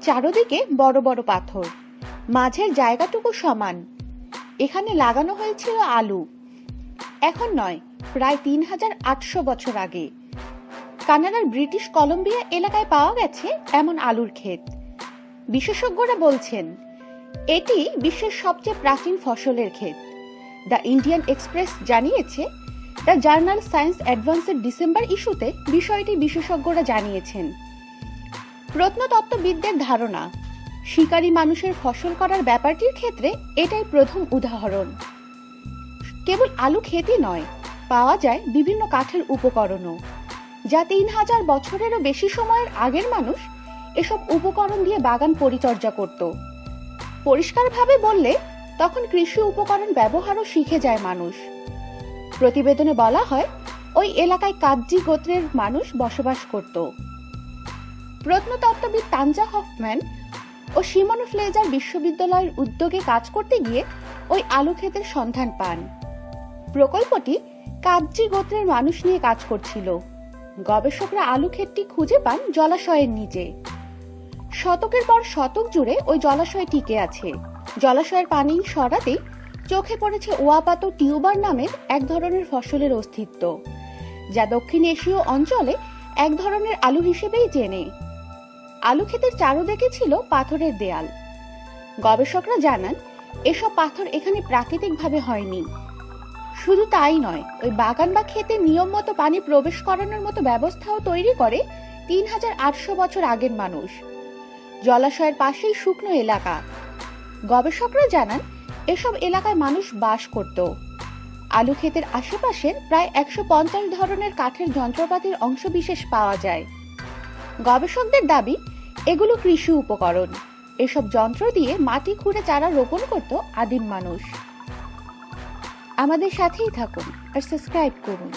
চারদিকে বড় বড় পাথর। মাঝের জায়গাটুকু সমান। এখানে লাগানো হয়েছিল আলু। এখন নয়, প্রায় তিন হাজার আটশো বছর আগে। কানাডার ব্রিটিশ কলম্বিয়া এলাকায় পাওয়া গেছে এমন আলুর ক্ষেত। বিশেষজ্ঞরা বলছেন, এটি বিশ্বের সবচেয়ে প্রাচীন ফসলের ক্ষেত। দ্য ইন্ডিয়ান এক্সপ্রেস জানিয়েছে, দ্য জার্নাল সায়েন্স অ্যাডভান্সের ডিসেম্বর ইস্যুতে বিষয়টি বিশেষজ্ঞরা জানিয়েছেন। প্রত্নতত্ত্ববিদদের ধারণা, শিকারী মানুষের ফসল করার ব্যাপারটির ক্ষেত্রে এটাই প্রথম উদাহরণ। কেবল আলু খেতে নয়, পাওয়া যায় বিভিন্ন কাঠের উপকরণও। যা তিন হাজার বছরেরও বেশি সময়ের আগের মানুষ এসব উপকরণ দিয়ে বাগান পরিচর্যা করত। পরিষ্কারভাবে বললে, তখন কৃষি উপকরণ ব্যবহারও শিখে যায় মানুষ। প্রতিবেদনে বলা হয়, ওই এলাকায় কাজ্জি গোত্রের মানুষ বসবাস করত। প্রত্নতত্ত্ববিদ তানজা হফম্যান ও সিমন ফ্লেজার বিশ্ববিদ্যালয়ের উদ্যোগে কাজ করতে গিয়ে ওই আলু ক্ষেতের সন্ধান পান। প্রকল্পটি কাজ্জি গোত্রের মানুষ নিয়ে কাজ করছিল। গবেষকরা আলু ক্ষেতটি খুঁজে পান জলাশয়ের নিচে। শতকের পর শতক জুড়ে ওই জলাশয় টিকে আছে। জলাশয়ের পানি সরাতেই চোখে পড়েছে ওয়াপাতো টিউবার নামের এক ধরনের ফসলের অস্তিত্ব, যা দক্ষিণ এশীয় অঞ্চলে এক ধরনের আলু হিসেবেই চেনে আলু ক্ষেতের চারুদিকে ছিল পাথরের দেয়াল। গবেষকরা জানান, এসব পাথর এখানে প্রাকৃতিকভাবে হয়নি। শুধু তাই নয়, ওই বাগান বা ক্ষেতে নিয়ম মতো পানি প্রবেশ করানোর মতো ব্যবস্থাও তৈরি করে তিন হাজার আটশো বছর আগের মানুষ। জলাশয়ের পাশেই শুকনো এলাকা। গবেষকরা জানান, এসব এলাকায় মানুষ বাস করত। আলু ক্ষেতের আশেপাশের প্রায় একশো পঞ্চাশ ধরনের কাঠের যন্ত্রপাতির অংশবিশেষ পাওয়া যায়। গবেষকদের দাবি, এগুলো কৃষি উপকরণ। এসব যন্ত্র দিয়ে মাটি খুঁড়ে চারা রোপণ করত আদিম মানুষ। আমাদের সাথেই থাকুন আর সাবস্ক্রাইব করুন।